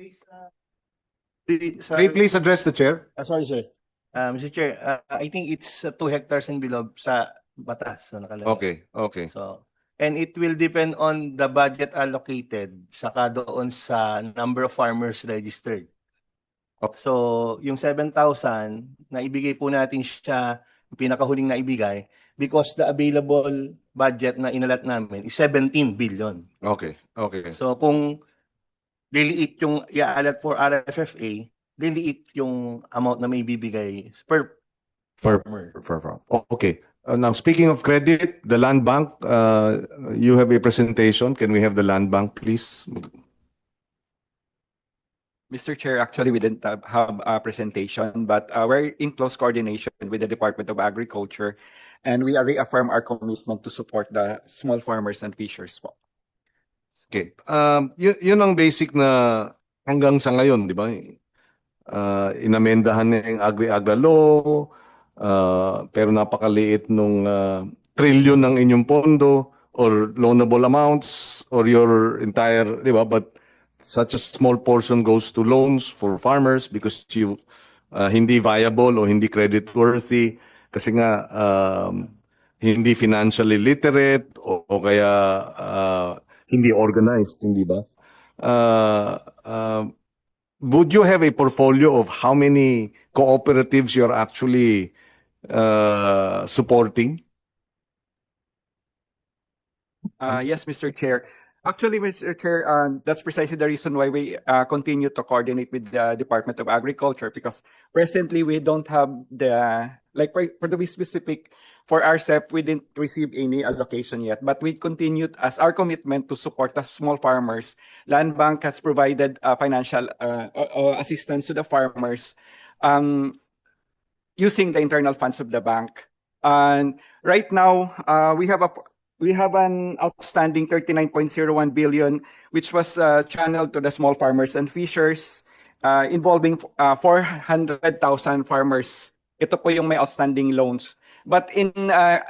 Please, uh, May please address the chair. ah, sorry, sir. uh, Mr. Chair, uh, I think it's uh, two hectares and below sa batas. So, nakalagay. Okay, okay. So, and it will depend on the budget allocated saka doon sa number of farmers registered. Okay. So, yung 7,000, na ibigay po natin siya, yung pinakahuling na ibigay, because the available budget na inalat namin is 17 billion. Okay, okay. So, kung liliit yung iaalat for RFFA, liliit yung amount na may bibigay per Per, farmer. per, per- oh, okay. Uh, now, speaking of credit, the land bank, uh, you have a presentation. Can we have the land bank, please? Mr. Chair, actually, we didn't have, have a presentation, but uh, we're in close coordination with the Department of Agriculture, and we reaffirm our commitment to support the small farmers and fishers. Okay. Um, yun, yun ang basic na hanggang sa ngayon, di ba? Uh, inamendahan na yung agri-agra law, uh, pero napakaliit nung uh, trillion ng inyong pondo or loanable amounts or your entire, di ba? But such a small portion goes to loans for farmers because you uh, hindi viable o hindi credit worthy kasi nga um, hindi financially literate o, o kaya uh, hindi organized, hindi ba? Uh, uh, would you have a portfolio of how many cooperatives you're actually uh, supporting? Uh, yes, Mr. Chair. Actually, Mr. Chair, uh, that's precisely the reason why we uh, continue to coordinate with the Department of Agriculture because presently we don't have the, like for, for to be specific, for ourselves, we didn't receive any allocation yet, but we continued as our commitment to support the small farmers. Land Bank has provided uh, financial uh, uh, uh, assistance to the farmers um, using the internal funds of the bank. And right now, uh, we have a we have an outstanding 39.01 billion, which was uh, channeled to the small farmers and fishers, uh, involving uh, 400,000 farmers. Ito po yung may outstanding loans. But in uh,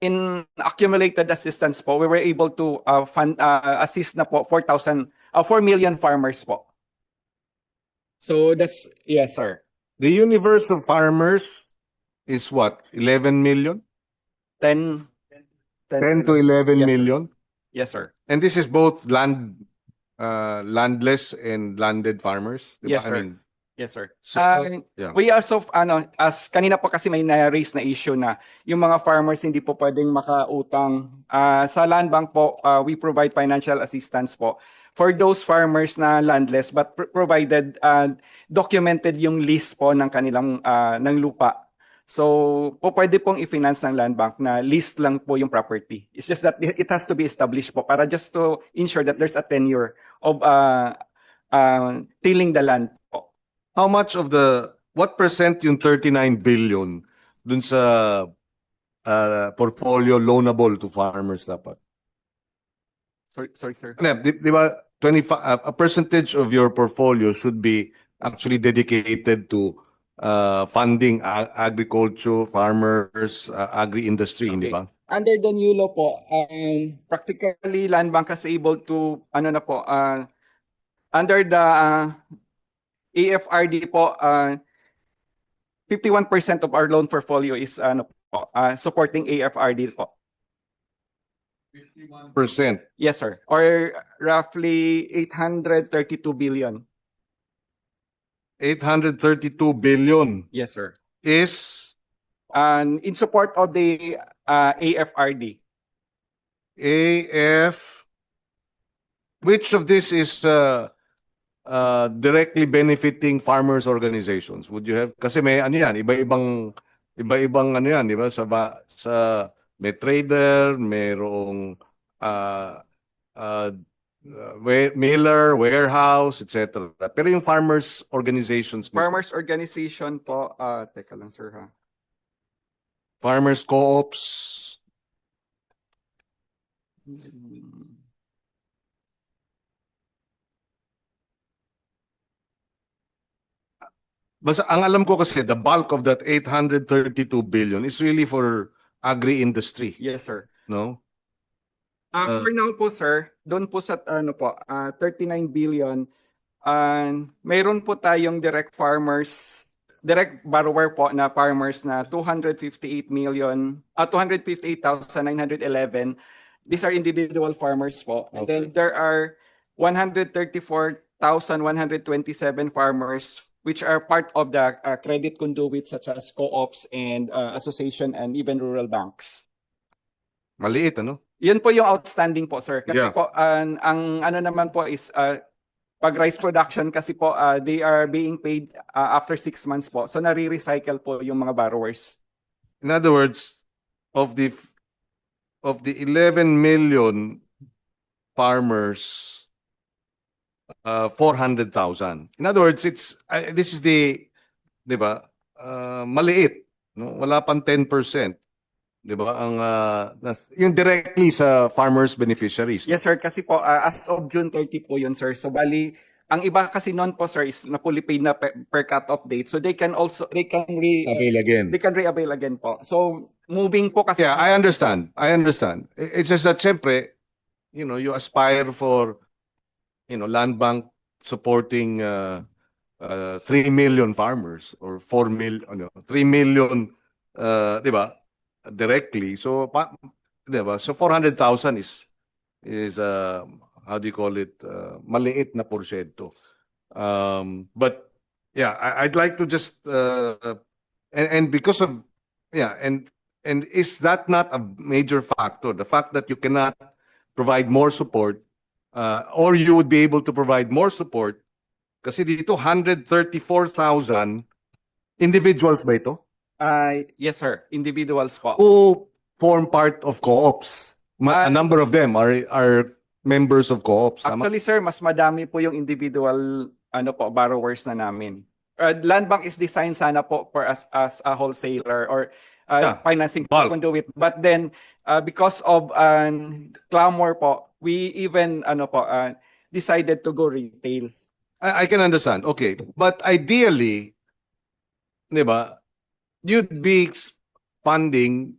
in accumulated assistance po, we were able to uh, fund, uh, assist na po 4,000, uh, 4 million farmers po. So that's, yes, sir. The universe of farmers is what? 11 million? 10, 10 to 11 Yes, sir. million? Yes, sir. And this is both land, uh, landless and landed farmers? di ba? Yes, I sir. mean, Yes, sir. So, Uh, yeah. We also, ano, as kanina po kasi may na-raise na issue na yung mga farmers hindi po pwedeng makautang. Ah, sa land bank po, ah, we provide financial assistance po for those farmers na landless but pr- provided ah, documented yung list po ng kanilang ah, ng lupa. So, po pwede pong i-finance ng land bank na list lang po yung property. It's just that it it has to be established po para just to ensure that there's a tenure of uh, uh, tilling the land po. How much of the, what percent yung 39 billion dun sa uh, portfolio loanable to farmers dapat? Sorry, sorry, sir. Ano, di, di ba, 25, uh, a percentage of your portfolio should be actually dedicated to uh, funding ag- agriculture, farmers, uh, agri-industry, hindi Okay. ba? Under the new law po, um, practically land bank is able to, ano na po, uh, under the uh, AFRD po, uh, 51% of our loan portfolio is ano po, uh, supporting AFRD po. Percent. Yes, sir. Or roughly 832 billion. 832 billion Yes, sir. is And in support of the uh, AFRD. AF. Which of this is uh, uh, directly benefiting farmers organizations? Would you have? Kasi may ano yan, iba-ibang iba-ibang ano yan, di ba? Sa ba, sa may trader, mayroong uh, uh, wa- mailer, warehouse, etc. Pero yung farmers organizations, Farmers organization po, uh, teka lang sir ha. farmers co-ops, Basta ang alam ko kasi the bulk of that 832 billion is really for agri-industry, Yes, sir. no? Uh, Uh, for now po, sir, doon po sa ano po, uh, 39 billion, And mayroon po tayong direct farmers, direct borrower po na farmers na 258 million, uh, 258,911. These are individual farmers po. And then there are 134,127 farmers which are part of the uh, credit conduit such as co-ops and uh, association and even rural banks. Maliit, ano? Yun po yung outstanding po, sir. Kasi Yeah. po, ang, ang ano naman po is, uh, pag rice production kasi po, uh, they are being paid uh, after six months po. So, nare-recycle po yung mga borrowers. In other words, of the of the 11 million farmers, uh, 400,000. In other words, it's uh, this is the, 'di ba? Uh, maliit, no? Wala pang 10%. 'Di ba? Ang uh, nas- yung directly sa farmers beneficiaries. Yes, sir. Kasi po, uh, as of June 30 po yun, sir. So, bali, ang iba kasi noon po, sir, is na fully paid na pe- per cut-off date. So, they can also, they can re, Avail again. they can re-avail again po. So, moving po kasi. Yeah, I understand. I understand. It's just that syempre, you know, you aspire for, you know, land bank supporting uh, uh, 3 million farmers or 4 million, ano, 3 million, uh, di ba, directly. So, pa, di ba? So, 400,000 is, is, uh, how do you call it, uh, maliit na porsyento. Um, but, yeah, I, I'd like to just, uh, and, and because of, yeah, and and is that not a major factor? The fact that you cannot provide more support, uh, or you would be able to provide more support, kasi dito 134,000 individuals ba ito? Uh, yes, sir. Individuals po. Who form part of co-ops? Ma- a Ah, number of them are are members of co-ops. tama? Actually, sir, mas madami po yung individual ano po borrowers na namin. Uh, Land Bank is designed sana po for as as a wholesaler or uh, Yeah, financing bulk. conduit. But then uh, because of um, clamor po, we even ano po uh, decided to go retail. I, I can understand. Okay. But ideally, di ba, you'd be funding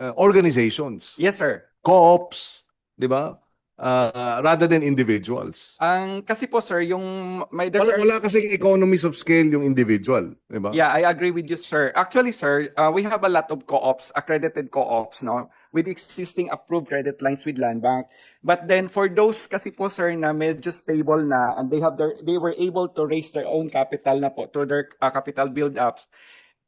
uh, organizations. Yes, sir. co-ops, di ba? Uh, rather than individuals. Ang kasi po sir, yung may Wala, wala kasing economies of scale yung individual, di ba? Yeah, I agree with you, sir. Actually, sir, uh, we have a lot of co-ops, accredited co-ops, no, with existing approved credit lines with Land Bank. But then for those kasi po, sir, na medyo stable na and they have their, they were able to raise their own capital na po through their uh, capital build-ups.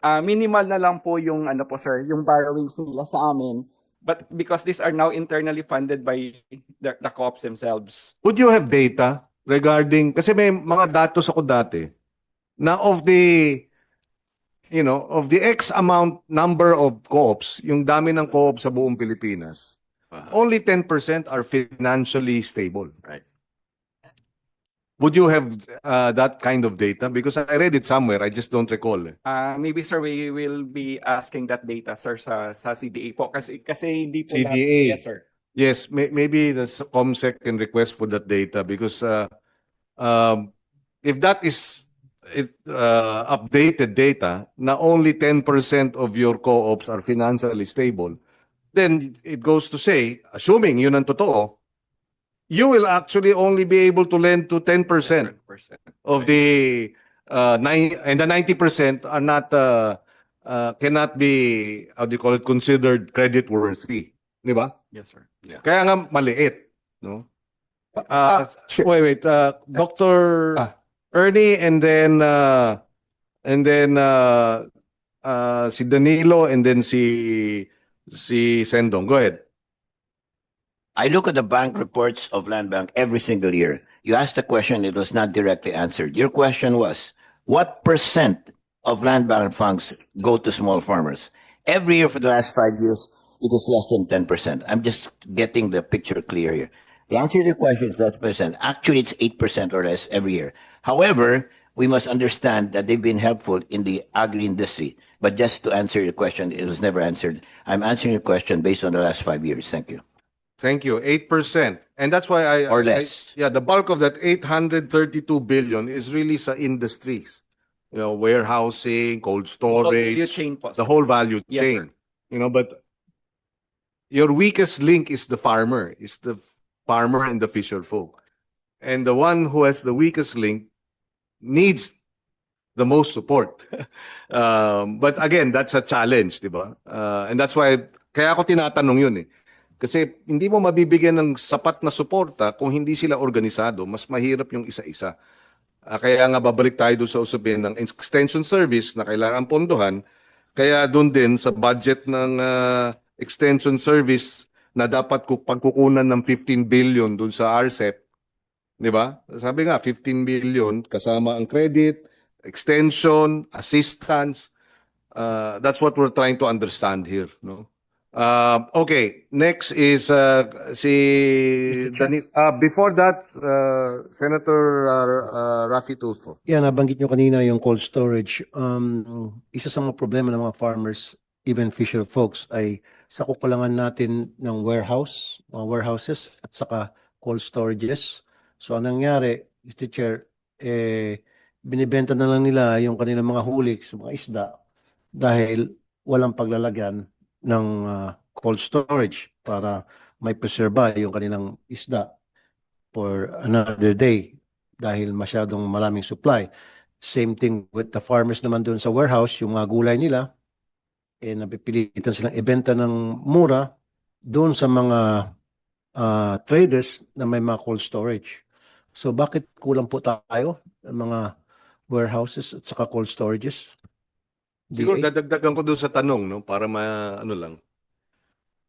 Uh, minimal na lang po yung ano po, sir, yung borrowings nila sa amin. But because these are now internally funded by the, the co-ops themselves. Would you have data regarding, kasi may mga datos ako dati, na of the, you know, of the X amount number of co-ops, yung dami ng co-ops sa buong Pilipinas, only 10% are financially stable. Right. Would you have uh, that kind of data? Because I read it somewhere, I just don't recall. eh. Uh, maybe, sir, we will be asking that data, sir, sa, sa CDA po. Kasi, kasi hindi po lahat- CDA. Yes, sir. Yes, may, maybe the s- COMSEC can request for that data because uh, um, if that is it, uh, updated data, na only 10% of your co-ops are financially stable, then it goes to say, assuming yun ang totoo, you will actually only be able to lend to 10% of the uh, nine, and the 90% are not uh, uh, cannot be how do you call it considered credit worthy, di ba? Yes, sir. Yeah. Kaya nga maliit, no? Uh, wait, wait. Uh, Dr. Ah. Ernie and then uh, and then uh, uh, si Danilo and then si si Sendong. Go ahead. I look at the bank reports of Land Bank every single year. You asked a question, it was not directly answered. Your question was, what percent of Land Bank funds go to small farmers? Every year for the last five years, it is less than 10%. I'm just getting the picture clear here. The answer to your question is 10%. Actually, it's 8% or less every year. However, we must understand that they've been helpful in the agri-industry. But just to answer your question, it was never answered. I'm answering your question based on the last five years. Thank you. Thank you. 8%. And that's why I Or I- less. yeah, the bulk of that 832 billion is really sa industries. You know, warehousing, cold storage. po. the whole value Yes, chain. You know, but your weakest link is the farmer, is the farmer and the fisher folk. And the one who has the weakest link needs the most support. um, but again, that's a challenge, di ba? Uh, and that's why, kaya ako tinatanong yun eh. Kasi hindi mo mabibigyan ng sapat na suporta kung hindi sila organisado. Mas mahirap yung isa-isa. Ah, kaya nga babalik tayo doon sa usapin ng extension service na kailangan pondohan. Kaya doon din sa budget ng ah, extension service na dapat ku- pagkukunan ng 15 billion doon sa RCEP. Di ba? Sabi nga, 15 billion kasama ang credit, extension, assistance. Uh, that's what we're trying to understand here. No? Uh, okay, next is uh, si Dani- uh, before that, uh, Senator uh, uh, Rafi Tulfo. Yan, nabanggit nyo kanina yung cold storage. Um, isa sa mga problema ng mga farmers, even fisher folks, ay sa kukulangan natin ng warehouse, mga warehouses, at saka cold storages. So, anong nangyari, Mr. Chair, eh, binibenta na lang nila yung kanilang mga huli mga isda dahil walang paglalagyan ng ah, cold storage para may preserba yung kanilang isda for another day dahil masyadong maraming supply. Same thing with the farmers naman doon sa warehouse, yung mga gulay nila, eh napipilitan silang ibenta ng mura doon sa mga ah, traders na may mga cold storage. So bakit kulang po tayo ng mga warehouses at saka cold storages? Siguro DA? dadagdagan ko doon sa tanong, no, para ma, ano lang.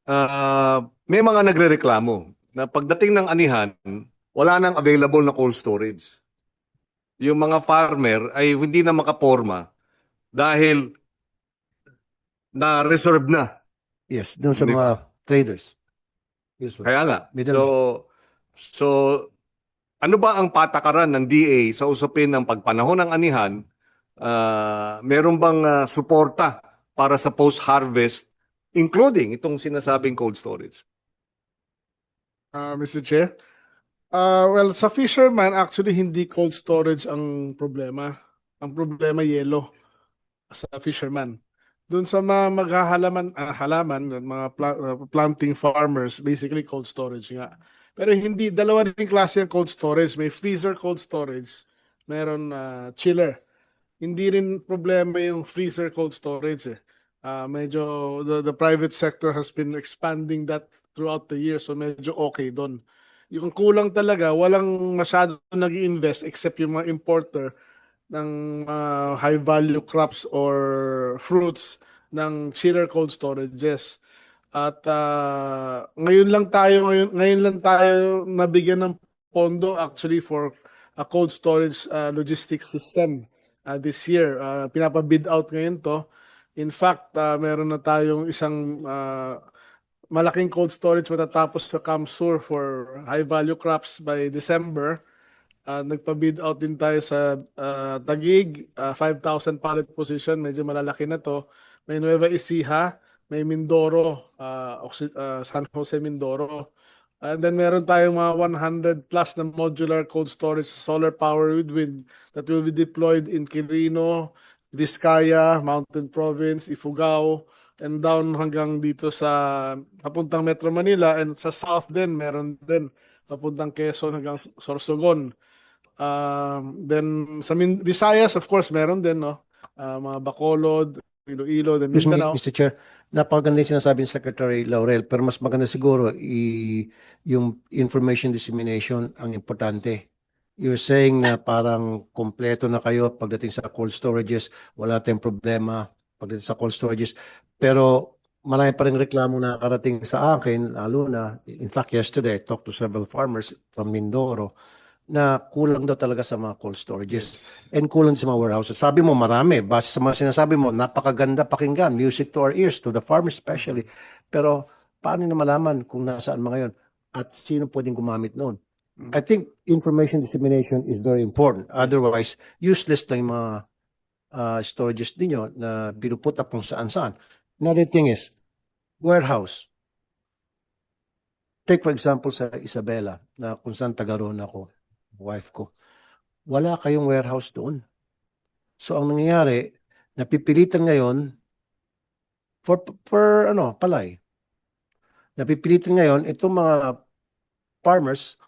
Ah, may mga nagrereklamo na pagdating ng anihan, wala nang available na cold storage. Yung mga farmer ay hindi na makaporma dahil na reserve na. Yes, doon sa mga traders. Usually. Kaya nga. Middle- So, so ano ba ang patakaran ng DA sa usapin ng pagpanahon ng anihan? Ah, meron bang ah, suporta para sa post-harvest including itong sinasabing cold storage? Ah, Mr. Chair. Ah, well, sa fisherman, actually, hindi cold storage ang problema. Ang problema, yellow sa fisherman. Doon sa mga maghahalaman, ah, halaman, mga pla- planting farmers, basically cold storage nga. Pero hindi, dalawa rin klase ang cold storage. May freezer cold storage, meron ah, chiller. Hindi rin problema yung freezer cold storage eh. Ah, medyo the, the private sector has been expanding that throughout the year so medyo okay doon. Yung kulang talaga, walang masyado nag invest except yung mga importer ng ah, high value crops or fruits ng chiller cold storages. At ah, ngayon lang tayo ngayon, ngayon lang tayo nabigyan ng pondo actually for a cold storage ah, logistics system ah, this year. Ah, pinapa-bid out ngayon to. In fact, ah, meron na tayong isang ah, malaking cold storage matatapos sa Kamsur for high value crops by December. Uh, nagpa-bid out din tayo sa uh, Tagig, uh, 5,000 pallet position, medyo malalaki na to. May Nueva Ecija, may Mindoro, uh, uh, San Jose Mindoro. And then meron tayong mga 100 plus na modular cold storage solar power with wind that will be deployed in Quirino, Vizcaya, Mountain Province, Ifugao, and down hanggang dito sa papuntang Metro Manila and sa south din meron din papuntang Quezon hanggang Sorsogon. Um, then sa Min- Visayas of course meron din no. Ah, mga Bacolod, Iloilo, then Mindanao. Mr. Chair, napakaganda yung sinasabi ni Secretary Laurel, pero mas maganda siguro i, yung information dissemination ang importante. You're saying na parang kompleto na kayo pagdating sa cold storages, wala tayong problema pagdating sa cold storages, pero marami pa rin reklamo na nakarating sa akin, lalo na, in fact, yesterday, I talked to several farmers from Mindoro, na kulang daw talaga sa mga cold storages and kulang sa mga warehouses. Sabi mo marami, base sa mga sinasabi mo, napakaganda pakinggan, music to our ears, to the farmers especially. Pero paano na malaman kung nasaan mga yon at sino pwedeng gumamit noon? I think information dissemination is very important. Otherwise, useless na yung mga uh, storages ninyo na pinuputa kung saan-saan. Another thing is, warehouse. Take for example sa Isabela, na kung saan taga ako, wife ko. Wala kayong warehouse doon. So ang nangyayari, napipilitan ngayon for for ano, palay. Napipilitan ngayon itong mga farmers